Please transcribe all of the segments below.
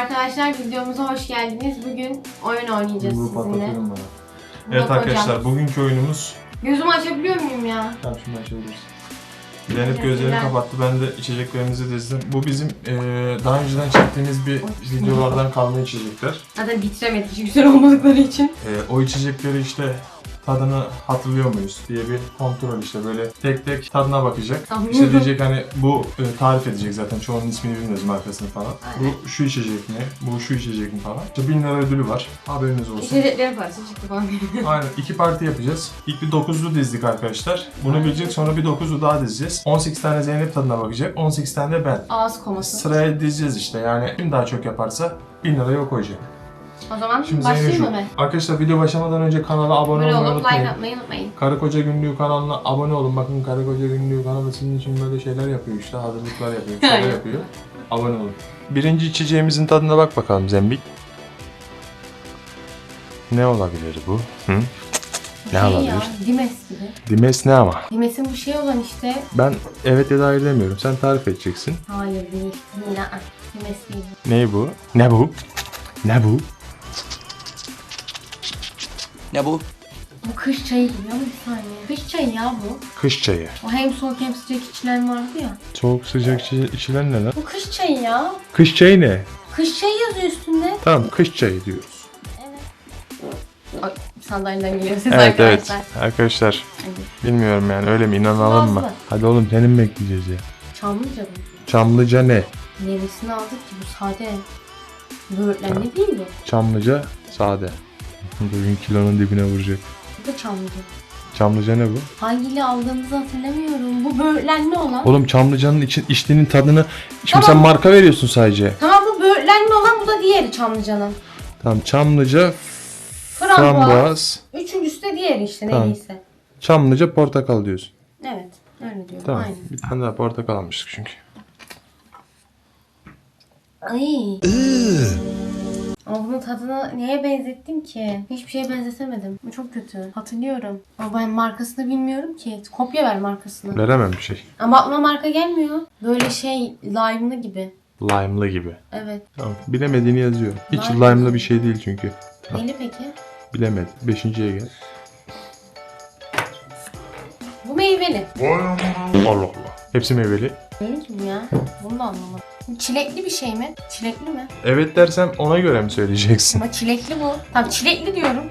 Arkadaşlar videomuza hoş geldiniz. Bugün oyun oynayacağız Bu sizinle. bana. Bu Evet da arkadaşlar kocam. bugünkü oyunumuz Gözümü açabiliyor muyum ya? Tamam şimdi açabiliriz. Zeynep gözlerini Teşekkürler. kapattı. Ben de içeceklerimizi dizdim. Bu bizim eee, daha önceden çektiğimiz bir videolardan kalma içecekler. Zaten bitiremedik çünkü güzel olmadıkları için. Eee, o içecekleri işte tadını hatırlıyor muyuz diye bir kontrol işte böyle tek tek tadına bakacak. Tamam. İşte diyecek hani bu e, tarif edecek zaten çoğunun ismini bilmiyoruz markasını falan. Aynen. Bu şu içecek mi? Bu şu içecek mi falan. İşte 1000 lira ödülü var. Haberiniz olsun. İçecekleri parça çıktı falan. Aynen iki parti yapacağız. İlk bir 9'lu dizdik arkadaşlar. Bunu bilecek sonra bir 9'lu daha dizeceğiz. 18 tane Zeynep tadına bakacak. 18 tane de ben. Ağız koması. Sıraya dizeceğiz işte yani kim daha çok yaparsa 1000 liraya o koyacak. O zaman Şimdi başlayayım mı ben? Arkadaşlar video başlamadan önce kanala abone Böyle olmayı olup like unutmayın. atmayı unutmayın. Karı Koca Günlüğü kanalına abone olun. Bakın Karı Koca Günlüğü kanalı sizin için böyle şeyler yapıyor işte. Hazırlıklar yapıyor. Şeyler yapıyor. Abone olun. Birinci içeceğimizin tadına bak bakalım Zembik. Ne olabilir bu? Hı? Ne şey olabilir? ya, Dimes gibi. Dimes ne ama? Dimes'in bu şey olan işte. Ben evet ya da hayır demiyorum. Sen tarif edeceksin. Hayır değil. Dimes değil. Ne bu? Ne bu? Ne bu? Ne bu? Bu kış çayı gibi ama bir saniye. Kış çayı ya bu. Kış çayı. O hem soğuk hem sıcak içilen vardı ya. Soğuk sıcak içi- içilen ne lan? Bu kış çayı ya. Kış çayı ne? Kış çayı yazıyor üstünde. Tamam kış çayı diyoruz. Ay, sandalyeden geliyor ses Evet arkadaşlar. evet. Arkadaşlar Evet. bilmiyorum yani öyle mi inanalım mı? Hadi oğlum senin mi bekleyeceğiz ya? Çamlıca bu. Çamlıca ne? Neresini aldık ki bu sade. Böğürtlenli değil bu. Çamlıca sade. Bugün kilonun dibine vuracak. Bu da çamlıca. Çamlıca ne bu? Hangiyle aldığımızı hatırlamıyorum. Bu böğürtlenli olan. Oğlum Çamlıca'nın için içtiğinin tadını... Şimdi Tamam. sen marka veriyorsun sadece. Tamam bu böğürtlenli olan bu da diğeri çamlıcanın. Tamam Çamlıca Frambuaz. frambuaz, Üçüncüsü de diğeri işte Tamam. neyse. Çamlıca portakal diyorsun. Evet. Öyle diyorum. Tamam. Aynen. Bir tane daha portakal almıştık çünkü. Ay. Ama bunun tadını neye benzettim ki? Hiçbir şeye benzetemedim. Bu çok kötü. Hatırlıyorum. Ama ben markasını bilmiyorum ki. Kopya ver markasını. Veremem bir şey. Ama aklıma marka gelmiyor. Böyle şey lime'lı gibi. Lime'lı gibi. Evet. Tamam. Bilemediğini yazıyor. Hiç Lime. lime'lı bir şey değil çünkü. Neli peki? Bilemedi. Beşinciye gel. Bu meyveli. Allah Allah. Hepsi meyveli. Değil ki bu ya. Bunu da anlamadım. Çilekli bir şey mi? Çilekli mi? Evet dersem ona göre mi söyleyeceksin? Ama çilekli bu. Tamam çilekli diyorum.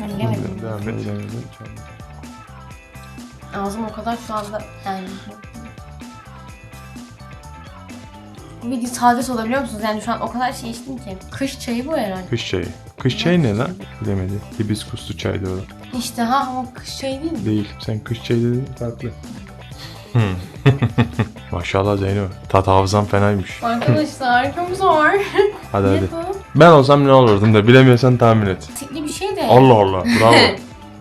Ben bilemedim. Devam et. Ağzım o kadar şu anda yani. Bir saadet olabiliyor musunuz? Yani şu an o kadar şey içtim ki. Kış çayı bu herhalde. Kış çayı. Kış çayı ne lan? Bilemedi. Hibiskuslu çaydı o. İşte ha ama kış çayı değil mi? Değil. Sen kış çayı dedin farklı. Hmm. Maşallah Zeyno. Tat hafızan fenaymış. Arkadaşlar çok zor. Hadi hadi. Ben olsam ne olurdum da bilemiyorsan tahmin et. Tikli bir şey de. Allah Allah. Bravo.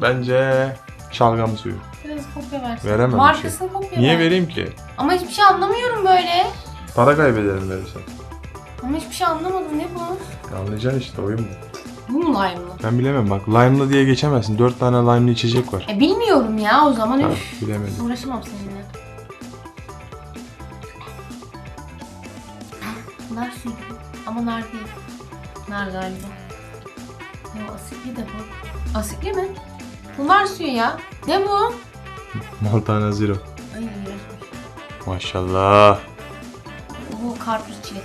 Bence şalgam suyu. Biraz kopya versin. Veremem şey. Markasını kopya Niye ver. vereyim ki? Ama hiçbir şey anlamıyorum böyle. Para kaybederim verirsen. Ama hiçbir şey anlamadım. Ne bu? Anlayacaksın işte oyun bu. Bu mu lime'lı? Ben bilemem bak lime'lı diye geçemezsin. Dört tane lime'lı içecek var. E bilmiyorum ya o zaman. Ha, Üf. bilemedim. Uğraşamam seninle. Nar gibi. Ama nar değil. Nar galiba. Ya asitli de bu. Asitli mi? Bu nar suyu ya. Ne bu? Montana Zero. Ay. Maşallah. Bu karpuz çilek.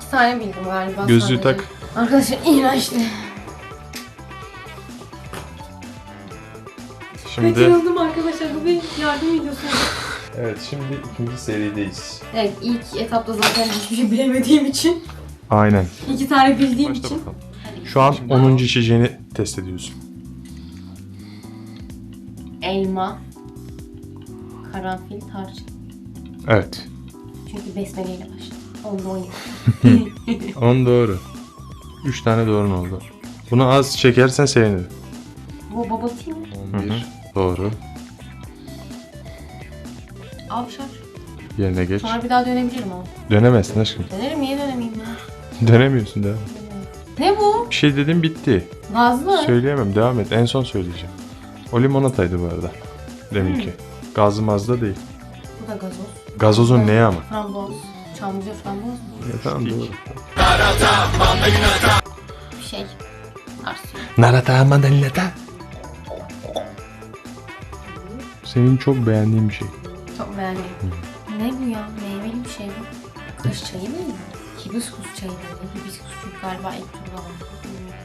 İki tane bildim galiba Gözlüğü sadece. tak. Arkadaşlar iğrençti. Şimdi Kaçırıldım arkadaşlar. Bu bir yardım videosu. Evet şimdi ikinci serideyiz. Evet ilk etapta zaten hiçbir şey bilemediğim için. Aynen. iki tane bildiğim Başla için. bakalım. Şu an 10. içeceğini test ediyorsun. Elma. Karanfil, tarçın. Evet. Çünkü besmeleyle başladı. Onda 17. 10 doğru. 3 tane doğrun oldu. Bunu az çekersen sevinirim. Bu bubble tea mi? 11. Doğru. Avşar. Yerine geç. Sonra bir daha dönebilirim ama. Dönemezsin aşkım. Dönerim niye dönemeyeyim ya? Dönemiyorsun devam. Ne bu? Bir şey dedim bitti. Gazlı. Söyleyemem devam et. En son söyleyeceğim. O limonataydı bu arada. Deminki. Gazlı mazda değil. Bu da gazoz. Gazozun neye ama? Framboz. Çamlıca framboz mu? Ya, tamam doğru. Bir şey. Arsuyu. Narata mandalinata. Senin çok beğendiğin bir şey. Çok beğendim. Ne bu ya? Meyveli bir şey bu. Kış çayı mı? Hibiskus çayı dedi. Hibiskus galiba ilk turda var. Bilmiyorum.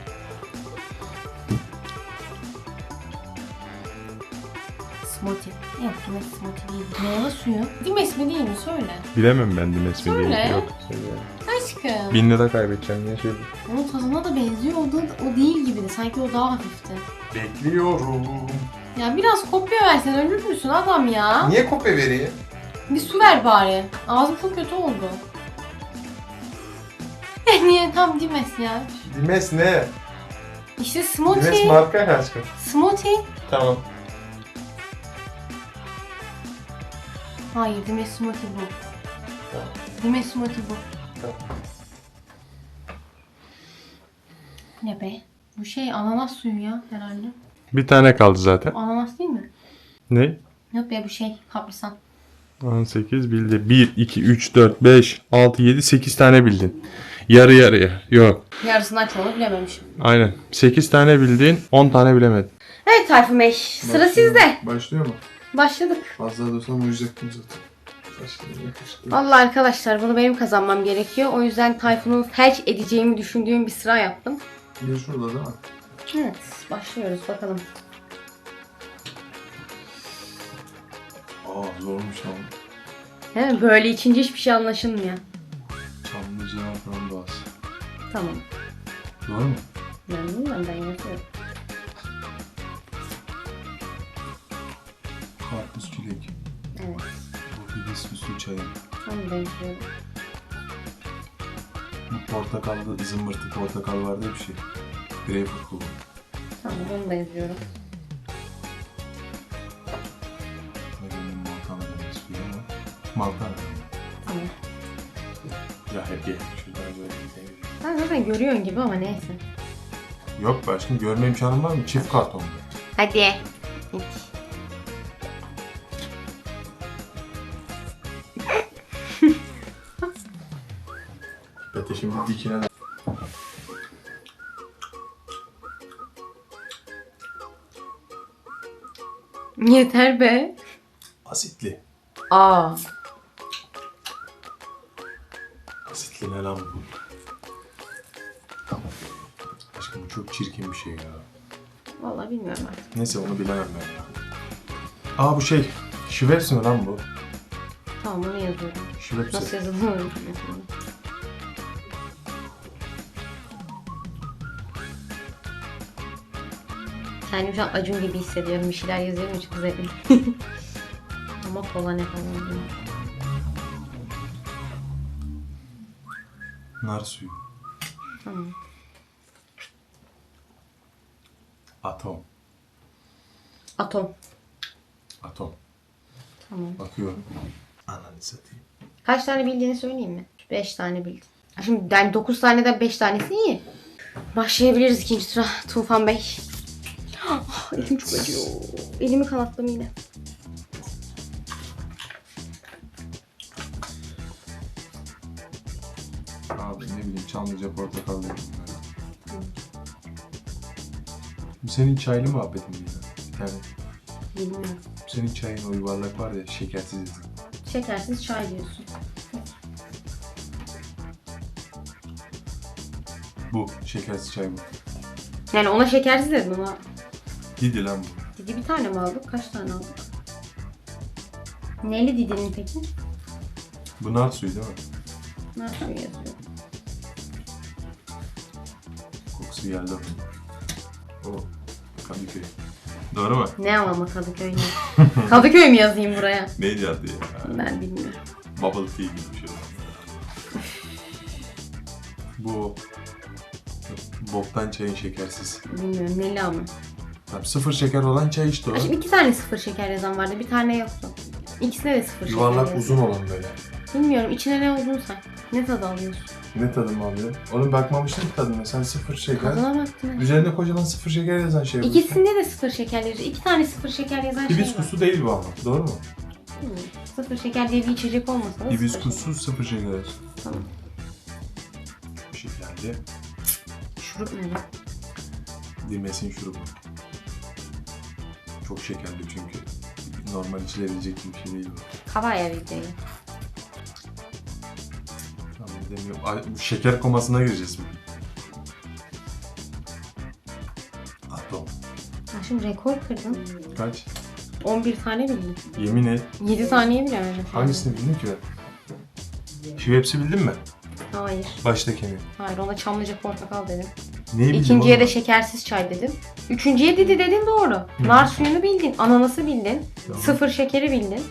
Smoothie. Yok demek smoothie değil. Meyve suyu. Dimes mi değil mi? Söyle. Bilemem ben Dimes mi Söyle. değil. Yok. söyle. Aşkım. Bin lira kaybedeceğim diye söyle. Onun tadına da benziyor. O, da, o değil gibiydi. Sanki o daha hafifti. Bekliyorum. Ya biraz kopya versen ölür müsün adam ya? Niye kopya vereyim? Bir su ver bari. Ağzım çok kötü oldu. Niye tam Dimes ya? Dimes ne? İşte smoothie. marka ya aşkım. Smoothie. Tamam. Hayır, Dimes smoothie bu. Tamam. Dimes smoothie bu. Tamam. Ne be? Bu şey ananas suyu ya herhalde. Bir tane kaldı zaten. Ananas değil mi? Ne? Yok be bu şey kaprisan. 18 bildi. 1, 2, 3, 4, 5, 6, 7, 8 tane bildin. Yarı yarıya. Yok. Yarısından çoğunu bilememişim. Aynen. 8 tane bildin, 10 tane bilemedin. Evet Tayfun Bey, sıra sizde. Başlıyor mu? Başladık. Fazla dursam uyuyacaktım zaten. Vallahi arkadaşlar bunu benim kazanmam gerekiyor. O yüzden Tayfun'u felç edeceğimi düşündüğüm bir sıra yaptım. Bir şurada değil mi? Evet, başlıyoruz bakalım. Aa zormuş ama. Mi? Böyle içince hiçbir şey anlaşılmıyor. Çamlıca frambuaz. Tamam. Doğru mu? Ben bilmiyorum ben yapıyorum. Karpuz çilek. Evet. Bu hibiskusu çayı. Tam benziyorum. Bu portakallı zımbırtı portakal vardı ya bir şey. Greyfurt kullan. Tamam bunu benziyorum. Benim Maltana demek istiyor ama. Maltana. Tamam. Ya hep ye. Şuradan böyle gidelim. Sen zaten görüyorsun gibi ama neyse. Yok be aşkım görme imkanım var mı? Çift karton. Hadi. Hiç. Bete şimdi dikine de. Yeter be. Asitli. Aa. Asitli ne lan bu? Aşkım bu çok çirkin bir şey ya. Vallahi bilmiyorum artık. Neyse onu bilemem ben ya. Aa bu şey. Schweppes mi lan bu? Tamam onu yazıyorum. Schweppes. Nasıl yazıldığını unuttum. Kendimi şu an Acun gibi hissediyorum. Bir şeyler yazıyorum çok zevkli. Ama kola ne falan bilmiyorum. Nar suyu. Tamam. Atom. Atom. Atom. Tamam. Bakıyorum. Ananı satayım. Kaç tane bildiğini söyleyeyim mi? 5 tane bildin. Şimdi yani 9 taneden 5 tanesi iyi. Başlayabiliriz ikinci tura. Tufan Bey. Ah, elim çok acıyor. Elimi kanattım yine. Abi ne bileyim Çamlıca portakal dedim. Bu senin çaylı muhabbetin mi ya? Bir tane. Bilmiyorum. Bu senin çayın o yuvarlak var ya şekersiz yazın. Şekersiz çay diyorsun. Bu şekersiz çay bu. Yani ona şekersiz dedim ama. Didi lan bu. Didi bir tane mi aldık? Kaç tane aldık? Neli Didi'nin peki? Bu nar suyu değil mi? Nasıl yazıyor? Kokusu geldi. O Kadıköy. Doğru mu? Ne ama Kadıköy ne? Kadıköy mü yazayım buraya? Neydi adı ya? Ben bilmiyorum. Bubble tea gibi bir şey. Bu boktan çayın şekersiz. Bilmiyorum. Neli ama. Tabii sıfır şeker olan çay işte o. Şimdi iki tane sıfır şeker yazan vardı. Bir tane yoktu. İkisine de sıfır Yuvarlak şeker uzun olan böyle. Bilmiyorum. içine ne uzunsa. Ne tadı alıyorsun? Ne tadı mı alıyor? Oğlum bakmamıştım ki tadına. Sen sıfır şeker. Tadına baktım. Üzerinde kocaman sıfır şeker yazan şey. İkisinde de sıfır şeker yazıyor. İki tane sıfır şeker yazan şey var. Hibiskusu değil bu ama. Doğru mu? Sıfır şeker diye bir içecek olmasa da sıfır şeker. Hibiskussuz sıfır şeker. Tamam. Bu şekilde. Şurup ne? lan? Dimesin şurubu. Çok şekerli çünkü. Normal içilebilecek bir şey değil bu. Kabaya videoyu. Tamam demiyorum. Ay, bu şeker komasına gireceğiz bugün. Atom. Ben şimdi rekor kırdım. Kaç? 11 tane bildim. Yemin et. 7 saniye bilemedim. Hangisini bildin ki ben? Şu hepsi bildin mi? Hayır. Baştakini. Hayır ona çamlıca portakal dedim. Neyi bildin İkinciye de şekersiz çay dedim. Üçüncüye dedi dedin doğru. Nar suyunu bildin. Ananası bildin. Tamam. Sıfır şekeri bildin.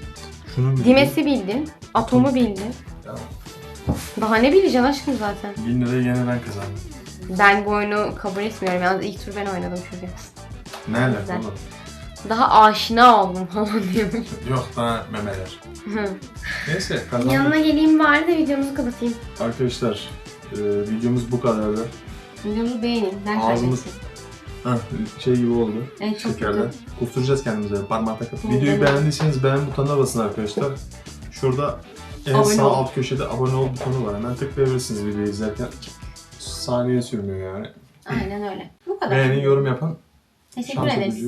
Şunu bildin. Dimesi bildin. Atomu bildin. Tamam. Daha ne bileceksin aşkım zaten. 1000 lirayı yine ben kazandım. Ben bu oyunu kabul etmiyorum. Yalnız ilk tur ben oynadım çünkü. Ne alaka Güzel. oğlum? Daha aşina oldum falan diyorum. Yok daha memeler. Hı. Neyse kazandık. Yanına geleyim bari de videomuzu kapatayım. Arkadaşlar e, videomuz bu kadardı. Videomuzu beğenin. Ben Ağzımız- kaybettim. Hah, şey gibi oldu. Evet, çok Şekerden. kötü. Kusturacağız kendimize parmak takıp. Hı, Videoyu evet. beğendiyseniz beğen butonuna basın arkadaşlar. Şurada en Abone sağ ol. alt köşede abone ol butonu var. Hemen tıklayabilirsiniz videoyu izlerken. Saniye sürmüyor yani. Aynen öyle. Bu kadar. Beğenin, yorum yapan Teşekkür şans ederiz.